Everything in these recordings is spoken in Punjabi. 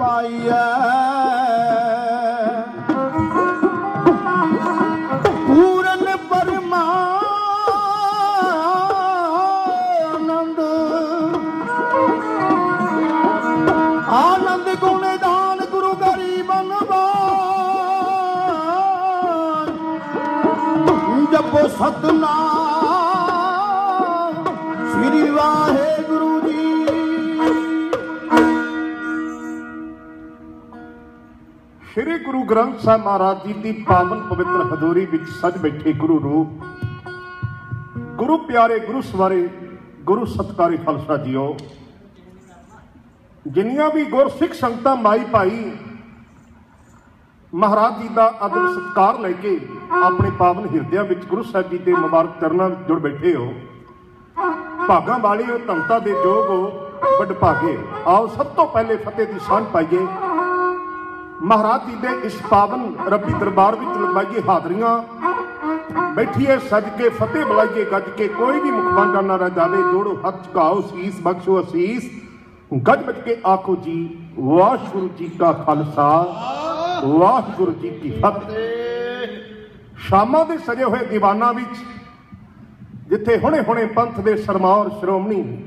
ਪਾਈਐ। ਪੂਰਨ ਪਰਮਾਨੰਦ। ਆਨੰਦ ਗੁਣ ਦਾਨ ਗੁਰੂ ਗਰੀਬਨ ਬਾਣ ਜਪੋ ਸਤਨਾਮ। ਗੁਰੂ ਗ੍ਰੰਥ ਸਾਹਿਬ ਮਹਾਰਾਜ ਜੀ ਦੀ ਪਾਵਨ ਪਵਿੱਤਰ ਹਜ਼ੂਰੀ ਵਿੱਚ ਸਜ ਬੈਠੇ ਗੁਰੂ ਰੂਪ। ਗੁਰੂ ਪਿਆਰੇ, ਗੁਰੂ ਸਵਾਰੇ, ਗੁਰੂ ਸਤਕਾਰੀ ਖਾਲਸਾ ਜੀਓ। ਜਿੰਨੀਆਂ ਵੀ ਗੁਰਸਿੱਖ ਸੰਗਤਾਂ ਮਾਈ ਭਾਈ ਮਹਾਰਾਜ ਜੀ ਦਾ ਆਦਰ ਸਤਕਾਰ ਲੈ ਕੇ ਆਪਣੇ ਪਾਵਨ ਹਿਰਦਿਆਂ ਵਿੱਚ ਗੁਰੂ ਸਾਹਿਬ ਜੀ ਦੇ ਮੁਬਾਰਕ ਚਰਨਾਂ ਵਿੱਚ ਜੁੜ ਬੈਠੇ ਹੋ, ਭਾਗਾਂ ਵਾਲਿਓ ਧੰਤਾ ਦੇ ਜੋਗ ਹੋ, ਵੱਡ ਭਾਗੇ। ਆਓ ਸਭ ਤੋਂ ਪਹਿਲੇ ਫਤਿਹ ਦੀ ਸਾਂਝ ਪਾਈਏ। ਮਹਾਰਾਜ ਜੀ ਦੇ ਇਸ ਪਾਵਨ ਰੱਬੀ ਦਰਬਾਰ ਵਿੱਚ ਲਗਵਾਈਏ ਹਾਜ਼ਰੀਆਂ। ਬੈਠੀਏ ਸੱਜ ਕੇ ਫਤਿਹ ਬੁਲਾਈਏ ਗੱਜ ਕੇ ਕੋਈ ਵੀ ਮੁਖਬੰਡਾ ਨਾ ਰਹਿ ਜਾਵੇ। ਜੋੜੋ ਹੱਥ ਝੁਕਾਓ, ਸੀਸ ਬਖਸ਼ੋ ਅਸੀਸ। ਗੱਜ ਬੱਜ ਕੇ ਆਖੋ ਜੀ, ਵਾਹਿਗੁਰੂ ਜੀ ਕਾ ਖਾਲਸਾ, ਵਾਹਿਗੁਰੂ ਜੀ ਕੀ ਫਤਿਹ। ਸ਼ਾਮਾਂ ਦੇ ਸਜੇ ਹੋਏ ਦੀਵਾਨਾਂ ਵਿੱਚ, ਜਿੱਥੇ ਹੁਣੇ-ਹੁਣੇ ਪੰਥ ਦੇ ਸਰਮੌਰ ਸ਼੍ਰੋਮਣੀ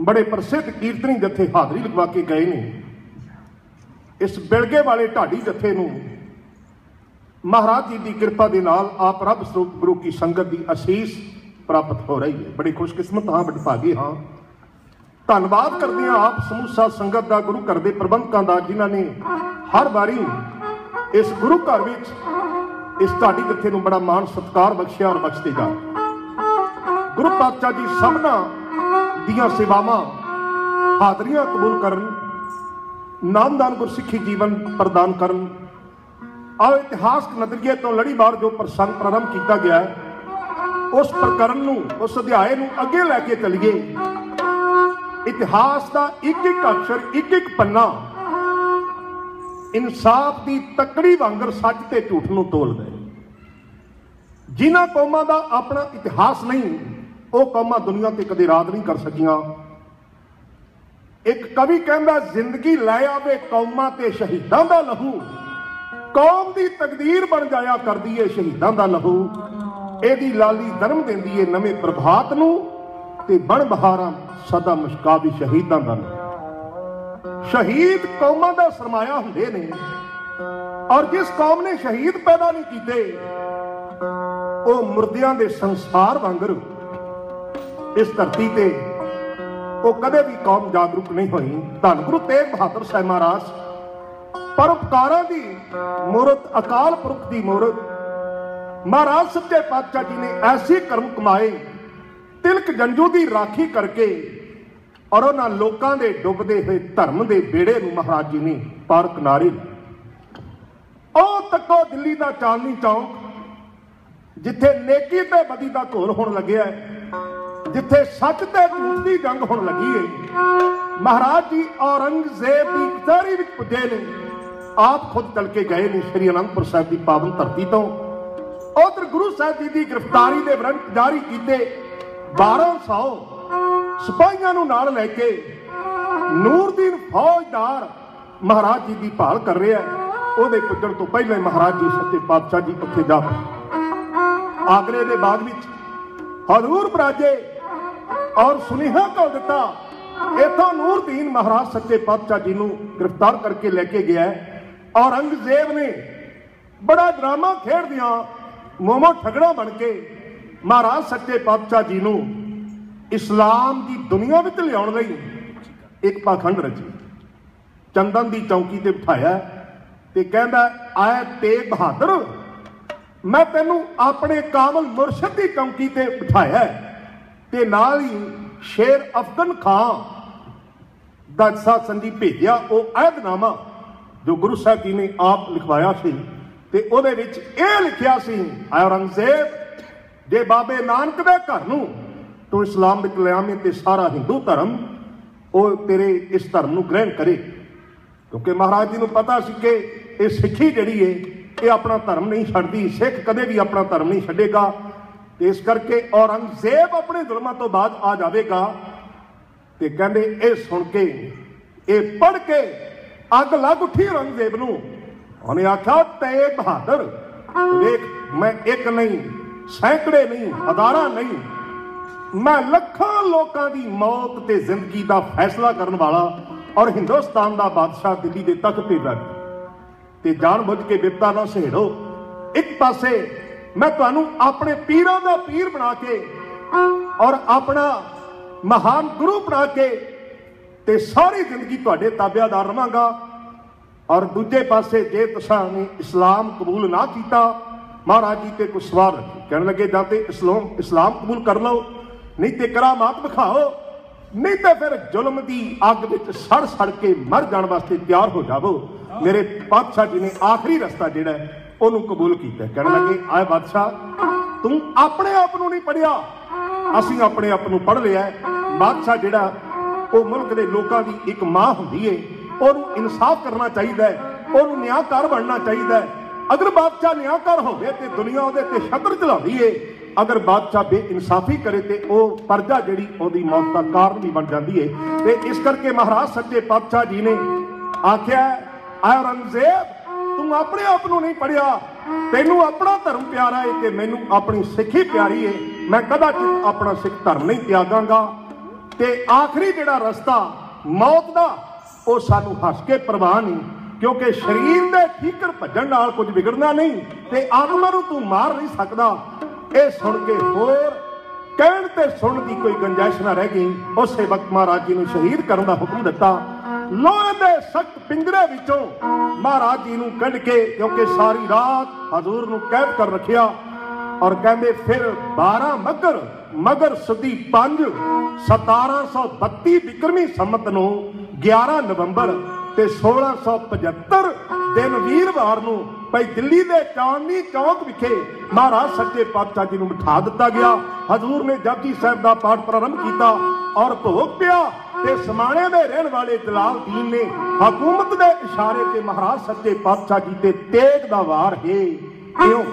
ਬੜੇ ਪ੍ਰਸਿੱਧ ਕੀਰਤਨੀ ਜਥੇ ਹਾਜ਼ਰੀ ਲਗਵਾ ਕੇ ਗਏ ਨੇ। ਇਸ ਬਿਲਗੇ ਵਾਲੇ ਢਾਡੀ ਜਥੇ ਨੂੰ ਮਹਾਰਾਜ ਜੀ ਦੀ ਕਿਰਪਾ ਦੇ ਨਾਲ ਆਪ ਰੱਬ ਸਰੂਪ ਗੁਰੂ ਕੀ ਸੰਗਤ ਦੀ ਅਸੀਸ ਪ੍ਰਾਪਤ ਹੋ ਰਹੀ ਹੈ। ਬੜੀ ਖੁਸ਼ਕਿਸਮਤ ਹਾਂ ਬਟਭਾਗੇ ਹਾਂ। ਧੰਨਵਾਦ ਕਰਦੇ ਹਾਂ ਆਪ ਸਮੂਸਾ ਸੰਗਤ ਦਾ, ਗੁਰੂ ਘਰ ਦੇ ਪ੍ਰਬੰਧਕਾਂ ਦਾ, ਜਿਨ੍ਹਾਂ ਨੇ ਹਰ ਵਾਰੀ ਇਸ ਗੁਰੂ ਘਰ ਵਿੱਚ ਇਸ ਢਾਡੀ ਜਥੇ ਨੂੰ ਬੜਾ ਮਾਣ, ਸਤਿਕਾਰ ਬਖਸ਼ਿਆ ਔਰ ਬਖਸ਼ਦੇ ਜਾ ਗੁਰੂ ਪਾਤਸ਼ਾਹ ਜੀ ਸਭਨਾ ਦੀਆਂ ਸੇਵਾਵਾਂ ਹਾਜ਼ਰੀਆਂ ਕਬੂਲ ਕਰਨ ਨਾਮਦਾਨ ਗੁਰਸਿੱਖੀ ਜੀਵਨ ਪ੍ਰਦਾਨ ਕਰਨ। ਆਓ ਇਤਿਹਾਸਕ ਨਜ਼ਰੀਏ ਤੋਂ ਲੜੀਵਾਰ ਜੋ ਪ੍ਰਸੰਗ ਪ੍ਰਾਰੰਭ ਕੀਤਾ ਗਿਆ ਹੈ, ਉਸ ਪ੍ਰਕਰਨ ਨੂੰ, ਉਸ ਅਧਿਆਏ ਨੂੰ ਅੱਗੇ ਲੈ ਕੇ ਚੱਲੀਏ। ਇਤਿਹਾਸ ਦਾ ਇੱਕ ਇੱਕ ਅਕਸ਼ਰ ਇੱਕ ਇੱਕ ਪੰਨਾ ਇਨਸਾਫ ਦੀ ਤਕੜੀ ਵਾਂਗਰ ਸੱਚ ਤੇ ਝੂਠ ਨੂੰ ਤੋਲਦਾ ਹੈ ਜਿਨ੍ਹਾਂ ਕੌਮਾਂ ਦਾ ਆਪਣਾ ਇਤਿਹਾਸ ਨਹੀਂ, ਉਹ ਕੌਮਾਂ ਦੁਨੀਆ ਤੇ ਕਦੇ ਰਾਜ ਨਹੀਂ ਕਰ ਸਕੀਆਂ। ਇੱਕ ਕਵੀ ਕਹਿੰਦਾ, ਜ਼ਿੰਦਗੀ ਲੈ ਆਵੇ ਕੌਮਾਂ ਤੇ ਸ਼ਹੀਦਾਂ ਦਾ ਲਹੂ। ਕੌਮ ਦੀ ਤਕਦੀਰ ਬਣ ਜਾਇਆ ਕਰਦੀ ਏ ਸ਼ਹੀਦਾਂ ਦਾ ਲਹੂ। ਇਹਦੀ ਲਾਲੀ ਧਰਮ ਦਿੰਦੀ ਏ ਨਵੇਂ ਪ੍ਰਭਾਤ ਨੂੰ ਤੇ ਬਣ ਬਹਾਰਾਂ ਸਦਾ ਮੁਸ਼ਕਾ ਵੀ ਸ਼ਹੀਦਾਂ ਦਾ ਲਹੂ। ਸ਼ਹੀਦ ਕੌਮਾਂ ਦਾ ਸਰਮਾਇਆ ਹੁੰਦੇ ਨੇ, ਔਰ ਜਿਸ ਕੌਮ ਨੇ ਸ਼ਹੀਦ ਪੈਦਾ ਨਹੀਂ ਕੀਤੇ, ਉਹ ਮੁਰਦਿਆਂ ਦੇ ਸੰਸਾਰ ਵਾਂਗਰ ਇਸ ਧਰਤੀ ਤੇ ਉਹ ਕਦੇ ਵੀ ਕੌਮ ਜਾਗਰੂਕ ਨਹੀਂ ਹੋਈ। ਧੰਨ ਗੁਰੂ ਤੇਗ ਬਹਾਦਰ ਸਾਹਿਬ ਮਹਾਰਾਜ। ਪਰਉਪਕਾਰਾਂ ਦੀ ਮੂਰਤ, ਅਕਾਲ ਪੁਰਖ ਦੀ ਮੂਰਤ, ਮਹਾਰਾਜ ਸੱਚੇ ਪਾਤਸ਼ਾਹ ਜੀ ਨੇ ਐਸੀ ਕਰਮ ਕਮਾਏ, ਤਿਲਕ ਜੰਜੂ ਦੀ ਰਾਖੀ ਕਰਕੇ ਔਰ ਉਹਨਾਂ ਲੋਕਾਂ ਦੇ ਡੁੱਬਦੇ ਹੋਏ ਧਰਮ ਦੇ ਬੇੜੇ ਨੂੰ ਮਹਾਰਾਜ ਜੀ ਨੇ ਪਾਰ ਕਿਨਾਰੇ ਉਹ ਤੱਕੋ ਦਿੱਲੀ ਦਾ ਚਾਂਦਨੀ ਚੌਂਕ, ਜਿੱਥੇ ਨੇਕੀ ਤੇ ਬਦੀ ਦਾ ਘੋਲ ਹੋਣ ਲੱਗਿਆ ਹੈ। ਜਿੱਥੇ ਸੱਚ ਤੇ ਝੂਠ ਦੀ ਜੰਗ ਹੋਣ ਲੱਗੀ ਏ। ਮਹਾਰਾਜ ਜੀ ਔਰੰਗਜ਼ੇਬ ਦੀ ਕਚਹਿਰੀ ਵਿੱਚ ਪੁੱਜੇ ਨੇ। ਆਪ ਖੁਦ ਚੱਲ ਕੇ ਗਏ ਨੇ ਸ੍ਰੀ ਅਨੰਦਪੁਰ ਸਾਹਿਬ ਦੀ ਪਾਵਨ ਧਰਤੀ ਤੋਂ। ਉਧਰ ਗੁਰੂ ਸਾਹਿਬ ਜੀ ਦੀ ਗ੍ਰਿਫਤਾਰੀ ਦੇ ਵਿਰੰਤ ਜਾਰੀ ਕੀਤੇ। 1200 ਸਿਪਾਹੀਆਂ ਨੂੰ ਨਾਲ ਲੈ ਕੇ ਨੂਰਦੀਨ ਫੌਜਦਾਰ ਮਹਾਰਾਜ ਜੀ ਦੀ ਭਾਲ ਕਰ ਰਿਹਾ ਉਹਦੇ ਪੁੱਜਣ ਤੋਂ ਪਹਿਲਾਂ ਮਹਾਰਾਜ ਜੀ ਸੱਚੇ ਪਾਤਸ਼ਾਹ ਜੀ ਉੱਥੇ ਜਾ ਆਗਰੇ ਦੇ ਬਾਗ ਵਿੱਚ ਹਜ਼ੂਰ ਬਰਾਜੇ ਔਰ ਸੁਨੇਹਾ ਕਰ ਦਿੱਤਾ ਇਥੋਂ ਨੂਰਦੀਨ ਮਹਾਰਾਜ ਸੱਚੇ ਪਾਤਸ਼ਾਹ ਜੀ ਨੂੰ ਗ੍ਰਿਫਤਾਰ ਕਰਕੇ ਲੈ ਕੇ ਗਿਆ ਹੈ। ਔਰੰਗਜ਼ੇਬ ਨੇ ਬੜਾ ਡਰਾਮਾ ਖੇਡਦਿਆਂ ਮੋਮੋ ਠਗੜਾ ਬਣ ਕੇ ਮਹਾਰਾਜ ਸੱਚੇ ਪਾਤਸ਼ਾਹ ਜੀ ਨੂੰ ਇਸਲਾਮ ਦੀ ਦੁਨੀਆ ਵਿੱਚ ਲਿਆਉਣ ਲਈ ਇੱਕ ਪਾਖੰਡ ਰਚੀ ਚੰਦਨ ਦੀ ਚੌਂਕੀ ਤੇ ਬਿਠਾਇਆ ਤੇ ਕਹਿੰਦਾ, ਆਏ ਤੇ ਬਹਾਦਰ, ਮੈਂ ਤੈਨੂੰ ਆਪਣੇ ਕਾਮਲ ਮੁਰਸ਼ਿਦ ਦੀ ਚੌਂਕੀ ਤੇ ਬਿਠਾਇਆ ਤੇ ਨਾਲ ਹੀ ਸ਼ੇਰ ਅਫਗਨ ਖਾਨ ਦਾ ਸਾਥ ਸੰਧੀ ਭੇਜਿਆ, ਉਹ ਅਹਿਦਨਾਮਾ ਜੋ ਗੁਰੂ ਸਾਹਿਬ ਜੀ ਨੇ ਆਪ ਲਿਖਵਾਇਆ ਸੀ ਤੇ ਉਹਦੇ ਵਿੱਚ ਇਹ ਲਿਖਿਆ ਸੀ, ਔਰੰਗਜ਼ੇਬ ਜੇ ਬਾਬੇ ਨਾਨਕ ਦੇ ਘਰ ਨੂੰ, ਤੂੰ ਇਸਲਾਮ ਵਿੱਚ ਲਿਆਵੇਂ ਤੇ ਸਾਰਾ ਹਿੰਦੂ ਧਰਮ, ਉਹ ਤੇਰੇ ਇਸ ਧਰਮ ਨੂੰ ਗ੍ਰਹਿਣ ਕਰੇ। ਕਿਉਂਕਿ ਮਹਾਰਾਜ ਜੀ ਨੂੰ ਪਤਾ ਸੀ ਕਿ ਇਹ ਸਿੱਖੀ ਜਿਹੜੀ ਏ, ਇਹ ਆਪਣਾ ਧਰਮ ਨਹੀਂ ਛੱਡਦੀ, ਸਿੱਖ ਕਦੇ ਵੀ ਆਪਣਾ ਧਰਮ ਨਹੀਂ ਛੱਡੇਗਾ। ਤੇ ਇਸ ਕਰਕੇ ਔਰੰਗਜ਼ੇਬ ਆਪਣੇ ਜ਼ੁਲਮਾਂ ਤੋਂ ਬਾਅਦ ਆ ਜਾਵੇਗਾ ਤੇ ਕਹਿੰਦੇ ਇਹ ਸੁਣ ਕੇ, ਇਹ ਪੜ ਕੇ ਅੱਗ ਲੱਗ ਉੱਠੀ ਔਰੰਗਜ਼ੇਬ ਨੂੰ। ਉਹਨੇ ਆਖਿਆ ਤੇਗ ਬਹਾਦਰ, ਵੇਖ, ਮੈਂ ਇੱਕ ਨਹੀਂ, ਸੈਂਕੜੇ ਨਹੀਂ, ਹਜ਼ਾਰਾਂ ਨਹੀਂ, ਮੈਂ ਲੱਖਾਂ ਲੋਕਾਂ ਦੀ ਮੌਤ ਤੇ ਜ਼ਿੰਦਗੀ ਦਾ ਫੈਸਲਾ ਕਰਨ ਵਾਲਾ ਔਰ ਹਿੰਦੁਸਤਾਨ ਦਾ ਬਾਦਸ਼ਾਹ ਦਿੱਲੀ ਦੇ ਤਖਤ ਤੇ ਬੈਠ ਤੇ ਜਾਣ ਬੁੱਝ ਕੇ ਬਿਪਤਾ ਨਾ ਸਹੇੜੋ, ਇੱਕ ਪਾਸੇ ਮੈਂ ਤੁਹਾਨੂੰ ਆਪਣੇ ਪੀਰਾਂ ਦਾ ਪੀਰ ਬਣਾ ਕੇ ਔਰ ਆਪਣਾ ਮਹਾਨ ਗੁਰੂ ਬਣਾ ਕੇ ਤੇ ਸਾਰੀ ਜ਼ਿੰਦਗੀ ਤੁਹਾਡੇ ਤਾਬਿਆਦਾਰ ਰਵਾਂਗਾ। ਔਰ ਦੂਜੇ ਪਾਸੇ ਜੇ ਤੁਸੀਂ ਨੇ ਇਸਲਾਮ ਕਬੂਲ ਨਾ ਕੀਤਾ, ਮਹਾਰਾਜ ਜੀ ਤੇ ਕੁਝ ਸਵਾਲ ਰੱਖੇ। ਕਹਿਣ ਲੱਗੇ, ਜਾਂ ਤੇ ਇਸਲਾਮ ਇਸਲਾਮ ਕਬੂਲ ਕਰ ਲਓ, ਨਹੀਂ ਤੇ ਕਰਾਮਾਤ ਵਿਖਾਓ, ਨਹੀਂ ਤਾਂ ਫਿਰ ਜ਼ੁਲਮ ਦੀ ਅੱਗ ਵਿੱਚ ਸੜ ਸੜ ਕੇ ਮਰ ਜਾਣ ਵਾਸਤੇ ਤਿਆਰ ਹੋ ਜਾਵੋ। ਮੇਰੇ ਪਾਤਸ਼ਾਹ ਜੀ ਨੇ ਆਖਰੀ ਰਸਤਾ ਜਿਹੜਾ ਉਹਨੂੰ ਕਬੂਲ ਕੀਤਾ। ਕਹਿਣ ਲੱਗੇ, ਆਏ ਬਾਦਸ਼ਾਹ, ਤੂੰ ਆਪਣੇ ਆਪ ਨੂੰ ਨਹੀਂ ਪੜਿਆ ਅਸੀਂ ਆਪਣੇ ਆਪ ਨੂੰ ਪੜ ਲਿਆ ਬਾਦਸ਼ਾਹ ਜਿਹੜਾ, ਉਹ ਮੁਲਕ ਦੇ ਲੋਕਾਂ ਦੀ ਇੱਕ ਮਾਂ ਹੁੰਦੀ ਏ। ਉਹਨੂੰ ਇਨਸਾਫ ਕਰਨਾ ਚਾਹੀਦਾ ਹੈ। ਉਹਨੂੰ ਨਿਆਂਕਾਰ ਬਣਨਾ ਚਾਹੀਦਾ ਹੈ। ਅਗਰ ਬਾਦਸ਼ਾਹ ਨਿਆਂਕਾਰ ਹੋਵੇ ਤੇ ਦੁਨੀਆ ਉਹਦੇ ਤੇ ਛਤਰ ਚਲਾਉਂਦੀ ਏ, ਅਗਰ ਬਾਦਸ਼ਾਹ ਬੇਇਨਸਾਫੀ ਕਰੇ ਤੇ ਉਹ ਪਰਜਾ ਜਿਹੜੀ ਉਹਦੀ ਮੌਤ ਦਾ ਕਾਰਨ ਵੀ ਬਣ ਜਾਂਦੀ ਏ। ਤੇ ਇਸ ਕਰਕੇ ਮਹਾਰਾਜ ਸੱਚੇ ਪਾਤਸ਼ਾਹ ਜੀ ਨੇ ਆਖਿਆ, ਔਰੰਗਜ਼ੇਬ ਤੂੰ ਆਪਣੇ ਆਪ ਨੂੰ ਨਹੀਂ ਪੜਿਆ ਤੈਨੂੰ ਆਪਣਾ ਧਰਮ ਪਿਆਰਾ ਏ ਤੇ ਮੈਨੂੰ ਆਪਣੀ ਸਿੱਖੀ ਪਿਆਰੀ ਏ। ਮੈਂ ਕਦਾਚਿਤ ਆਪਣਾ ਸਿੱਖ ਧਰਮ ਨਹੀਂ ਤਿਆਗਾਂਗਾ। ਤੇ ਆਖਰੀ ਜਿਹੜਾ ਰਸਤਾ ਮੌਤ ਦਾ, ਉਹ ਸਾਨੂੰ ਹੱਸ ਕੇ ਪ੍ਰਵਾਹ ਨਹੀਂ। ਕਿਉਂਕਿ ਸਰੀਰ ਦੇ ਠੀਕਰ ਭੱਜਣ ਨਾਲ ਕੁਝ ਵਿਗੜਨਾ ਨਹੀਂ ਤੇ ਆਤਮਾ ਨੂੰ ਤੂੰ ਮਾਰ ਨਹੀਂ ਸਕਦਾ। ਇਹ ਸੁਣ ਕੇ ਹੋਰ ਕਹਿਣ ਤੇ ਸੁਣਨ ਦੀ ਕੋਈ ਗੁੰਜਾਇਸ਼ ਨਾ ਰਹਿ ਗਈ। ਉਸੇ ਵਕਤ ਮਹਾਰਾਜ ਜੀ ਨੂੰ ਸ਼ਹੀਦ ਕਰਨ ਦਾ ਹੁਕਮ ਦਿੱਤਾ। ਲੋਹੇ ਦੇ ਸਖਤ ਪਿੰਜਰੇ ਵਿੱਚੋਂ ਮਹਾਰਾਜ ਜੀ ਨੂੰ ਕੱਢ ਕੇ, ਕਿਉਂਕਿ ਸਾਰੀ ਰਾਤ ਹਜ਼ੂਰ ਨੂੰ ਕੈਦ ਕਰ ਰੱਖਿਆ। ਔਰ ਕਹਿੰਦੇ, ਫਿਰ 12 ਮਗਰ ਮਗਰ ਸੁਦੀ 5 1732 ਵਿਕਰਮੀ ਸੰਮਤ ਨੂੰ 11 ਨਵੰਬਰ ਤੇ 1675 ਦਿਨ ਵੀਰਵਾਰ ਨੂੰ ਭਾਈ ਦਿੱਲੀ ਦੇ ਚਾਂਦਨੀ ਚੌਕ ਵਿਖੇ ਮਹਾਰਾਜ ਸੱਚੇ ਪਾਤਸ਼ਾਹ ਜੀ ਨੂੰ ਬਿਠਾ ਦਿੱਤਾ ਗਿਆ। ਹਜ਼ੂਰ ਨੇ ਜਪਜੀ ਸਾਹਿਬ ਦਾ ਪਾਠ ਪ੍ਰਾਰੰਭ ਕੀਤਾ ਔਰ ਭੋਗ ਪਿਆ। ਤੇ ਸਮਾਣੇ ਦੇ ਰਹਿਣ ਵਾਲੇ ਜਲਾਲਦੀਨ ਨੇ ਹਕੂਮਤ ਦੇ ਇਸ਼ਾਰੇ ਤੇ ਮਹਾਰਾਜ ਸੱਚੇ ਪਾਤਸ਼ਾਹ ਜੀ ਤੇ ਤੇਗ ਦਾ ਵਾਰ ਹੈ। ਕਿਉਂ?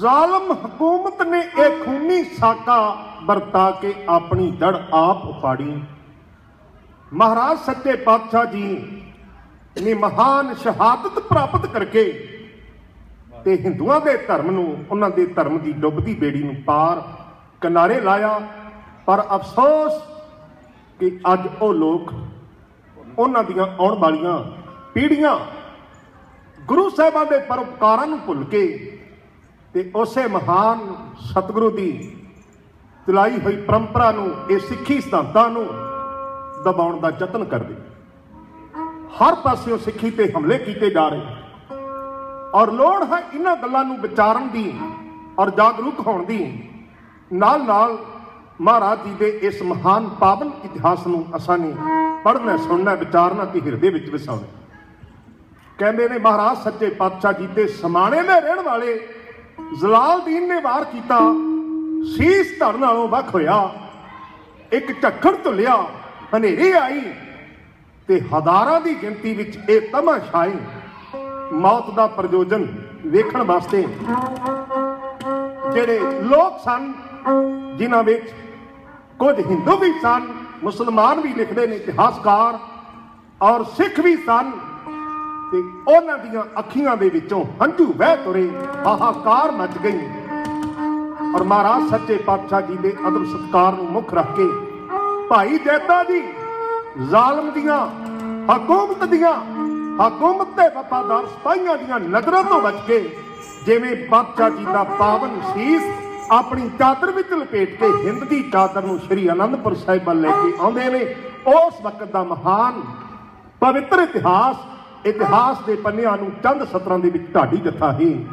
ਜ਼ਾਲਮ ਹਕੂਮਤ ਨੇ ਇਹ ਖੂਨੀ ਸਾਕਾ ਵਰਤਾ ਕੇ ਆਪਣੀ ਜੜ ਆਪ ਉਪਾੜੀ ਮਹਾਰਾਜ ਸੱਚੇ ਪਾਤਸ਼ਾਹ ਜੀ ਨੇ ਮਹਾਨ ਸ਼ਹਾਦਤ ਪ੍ਰਾਪਤ ਕਰਕੇ ਤੇ ਹਿੰਦੂਆਂ ਦੇ ਧਰਮ ਨੂੰ, ਉਹਨਾਂ ਦੇ ਧਰਮ ਦੀ ਡੁੱਬਦੀ ਬੇੜੀ ਨੂੰ ਪਾਰ ਕਿਨਾਰੇ ਲਾਇਆ। ਪਰ ਅਫਸੋਸ ਕਿ ਅੱਜ ਉਹ ਲੋਕ ਉਹਨਾਂ ਦੀਆਂ ਆਉਣ ਵਾਲੀਆਂ ਪੀੜ੍ਹੀਆਂ ਗੁਰੂ ਸਾਹਿਬਾਂ ਦੇ ਪਰਉਪਕਾਰਾਂ ਨੂੰ ਭੁੱਲ ਕੇ ਤੇ ਉਸੇ ਮਹਾਨ ਸਤਿਗੁਰੂ ਦੀ ਚਲਾਈ ਹੋਈ ਪਰੰਪਰਾ ਨੂੰ, ਇਹ ਸਿੱਖੀ ਸਿਧਾਂਤਾਂ ਨੂੰ ਦਬਾਉਣ ਦਾ ਯਤਨ ਕਰਦੇ। ਹਰ ਪਾਸਿਓਂ ਸਿੱਖੀ ਤੇ ਹਮਲੇ ਕੀਤੇ ਜਾ ਰਹੇ ਔਰ ਲੋੜ ਹੈ ਇਹਨਾਂ ਗੱਲਾਂ ਨੂੰ ਵਿਚਾਰਨ ਦੀ ਔਰ ਜਾਗਰੂਕ ਹੋਣ ਦੀ। ਨਾਲ ਨਾਲ ਮਹਾਰਾਜ ਜੀ ਦੇ ਇਸ ਮਹਾਨ ਪਾਵਨ ਇਤਿਹਾਸ ਨੂੰ ਅਸਾਂ ਨੇ ਪੜ੍ਹਨਾ, ਸੁਣਨਾ, ਵਿਚਾਰਨਾ ਤੇ ਹਿਰਦੇ ਵਿੱਚ ਵਸਾਉਣਾ। ਕਹਿੰਦੇ ਨੇ, ਮਹਾਰਾਜ, ਸੱਚੇ ਪਾਤਸ਼ਾਹ ਜੀ ਦੇ ਸਮਾਣੇ ਦੇ ਰਹਿਣ ਵਾਲੇ ਜ਼ਲਾਲਦੀਨ ਨੇ ਵਾਰ ਕੀਤਾ। ਸੀਸ ਧੜ ਨਾਲੋਂ ਵੱਖ ਹੋਇਆ। ਇੱਕ ਝੱਖੜ ਧੁੱਲਿਆ ਹਨੇਰੀ ਆਈ ਤੇ ਹਜ਼ਾਰਾਂ ਦੀ ਗਿਣਤੀ ਵਿੱਚ ਇਹ ਤਮਾਸ਼ਾਈ ਮੌਤ ਦਾ ਪ੍ਰਯੋਜਨ ਵੇਖਣ ਵਾਸਤੇ ਜਿਹੜੇ ਲੋਕ ਸਨ, ਜਿਨ੍ਹਾਂ ਵਿੱਚ ਕੁਝ ਹਿੰਦੂ ਵੀ ਸਨ, ਮੁਸਲਮਾਨ ਵੀ ਲਿਖਦੇ ਨੇ ਇਤਿਹਾਸਕਾਰ ਔਰ ਸਿੱਖ ਵੀ ਸਨ ਤੇ ਉਹਨਾਂ ਦੀਆਂ ਅੱਖੀਆਂ ਦੇ ਵਿੱਚੋਂ ਹੰਝੂ ਵਹਿ ਤੁਰੇ, ਹਾਹਾਕਾਰ ਮਚ ਗਈ। ਔਰ ਮਹਾਰਾਜ ਸੱਚੇ ਪਾਤਸ਼ਾਹ ਜੀ ਦੇ ਅਦਬ ਸਤਕਾਰ ਨੂੰ ਮੁੱਖ ਰੱਖ ਕੇ ਭਾਈ ਜੈਤਾ ਜੀ ਜ਼ਾਲਮ ਦੀਆਂ, ਹਕੂਮਤ ਦੀਆਂ, ਹਕੂਮਤ ਦੇ ਵਫਾਦਾਰ ਸਿਪਾਹੀਆਂ ਦੀਆਂ ਨਜ਼ਰਾਂ ਤੋਂ ਬਚ ਕੇ ਜਿਵੇਂ ਪਾਤਸ਼ਾਹ ਜੀ ਦਾ ਪਾਵਨ ਸੀਸ ਆਪਣੀ ਚਾਦਰ ਵਿੱਚ ਲਪੇਟ ਕੇ ਹਿੰਦ ਦੀ ਚਾਦਰ ਨੂੰ ਸ੍ਰੀ ਅਨੰਦਪੁਰ ਸਾਹਿਬ ਵੱਲ ਲੈ ਕੇ ਆਉਂਦੇ ਨੇ, ਉਸ ਵਕਤ ਦਾ ਮਹਾਨ ਪਵਿੱਤਰ ਇਤਿਹਾਸ ਇਤਿਹਾਸ ਦੇ ਪੰਨਿਆਂ ਨੂੰ ਚੰਦ ਸਤਰਾਂ ਦੇ ਵਿੱਚ ਢਾਡੀ ਜੱਥਾ ਹੀ।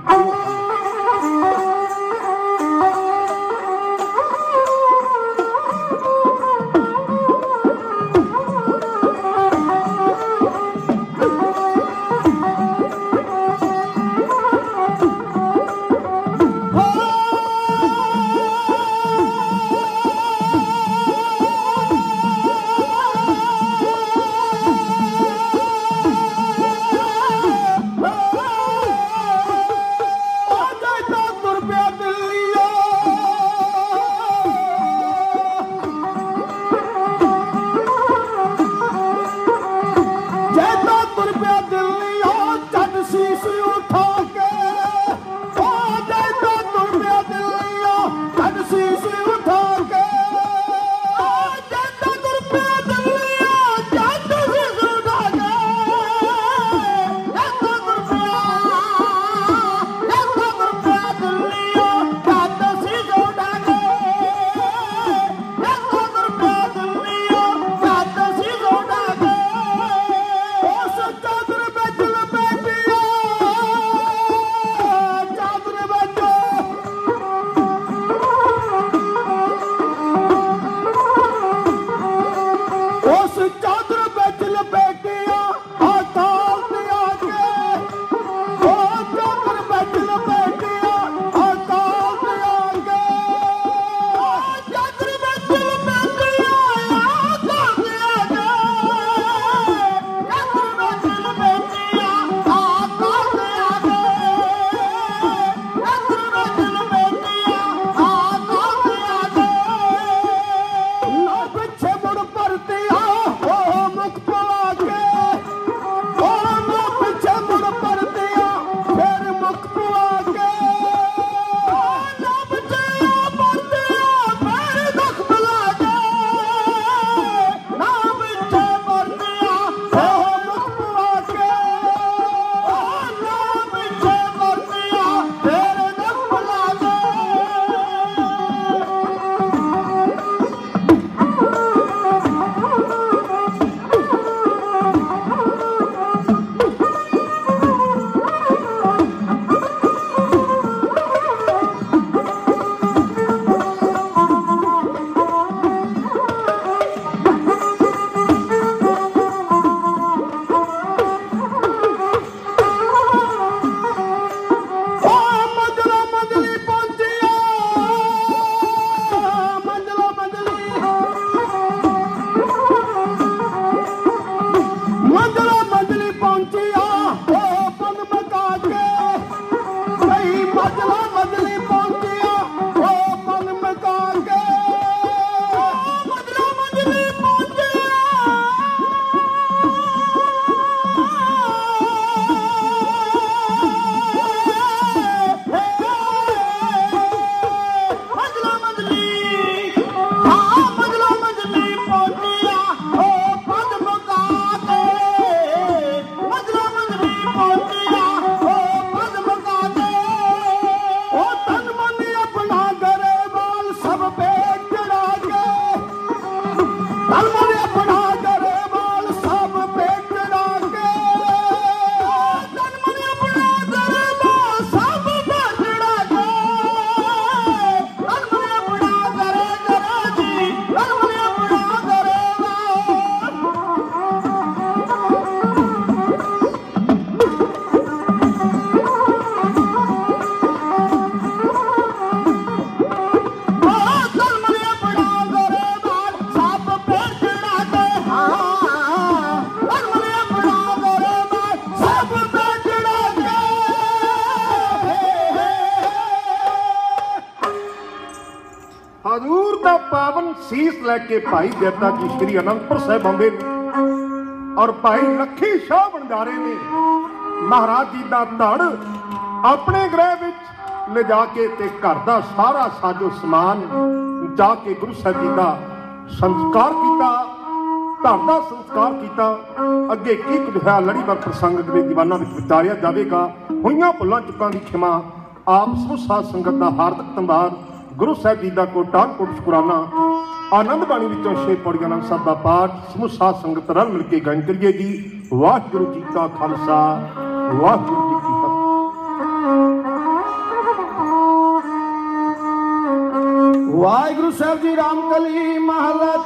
ਸੀਸ ਲੈ ਕੇ ਭਾਈ ਦੇਵਤਾ ਜੀ ਸ੍ਰੀ ਅਨੰਦਪੁਰ ਸਾਹਿਬ ਆਉਂਦੇ ਨੇ ਔਰ ਭਾਈ ਲੱਖੀ ਸ਼ਾਹ ਬੰਡਾਰੇ ਨੇ। ਮਹਾਰਾਜ ਜੀ ਆਪਣੇ ਗ੍ਰਹਿ ਵਿੱਚ ਲਿਜਾ ਕੇ ਤੇ ਘਰ ਦਾ ਸਾਰਾ ਸਾਜੋ ਸਮਾਨ ਜਾ ਕੇ ਗੁਰੂ ਸਾਹਿਬ ਜੀ ਦਾ ਸੰਸਕਾਰ ਕੀਤਾ ਧਰ ਦਾ ਸੰਸਕਾਰ ਕੀਤਾ। ਅੱਗੇ ਕੀ ਕੁਝ ਹੋਇਆ ਲੜੀਵਾਰ ਪ੍ਰਸੰਗ ਦੇ ਦੀਵਾਨਾਂ ਵਿੱਚ ਵਿਚਾਰਿਆ ਜਾਵੇਗਾ। ਹੋਈਆਂ ਭੁੱਲਾਂ ਚੁੱਕਾਂ ਦੀ ਖਿਮਾ, ਆਪ ਸਮੂਹ ਸਾਧ ਸੰਗਤ ਦਾ ਹਾਰਦਿਕ ਧੰਨਵਾਦ। ਗੁਰੂ ਸਾਹਿਬ ਜੀ ਦਾ ਕੋਟਾਨ ਕੋਟ ਸ਼ੁਕਰਾਨਾ ਆਨੰਦ ਬਾਣੀ ਵਿੱਚੋਂ ਛੇ ਪੌੜੀਆਂ ਨਾਲ ਸਭ ਦਾ ਪਾਠ, ਸਮੂਹ ਸੰਗਤ ਰਲ ਮਿਲ ਕੇ ਗਾਇਨ ਕਰੀਏ ਜੀ। ਵਾਹਿਗੁਰੂ ਜੀ ਕਾ ਖਾਲਸਾ, ਵਾਹਿਗੁਰੂ ਜੀ ਕੀ ਫਤਿਹ। ਵਾਹਿਗੁਰੂ ਸਾਹਿਬ ਜੀ, ਰਾਮ ਕਲੀ ਮਹਲਾ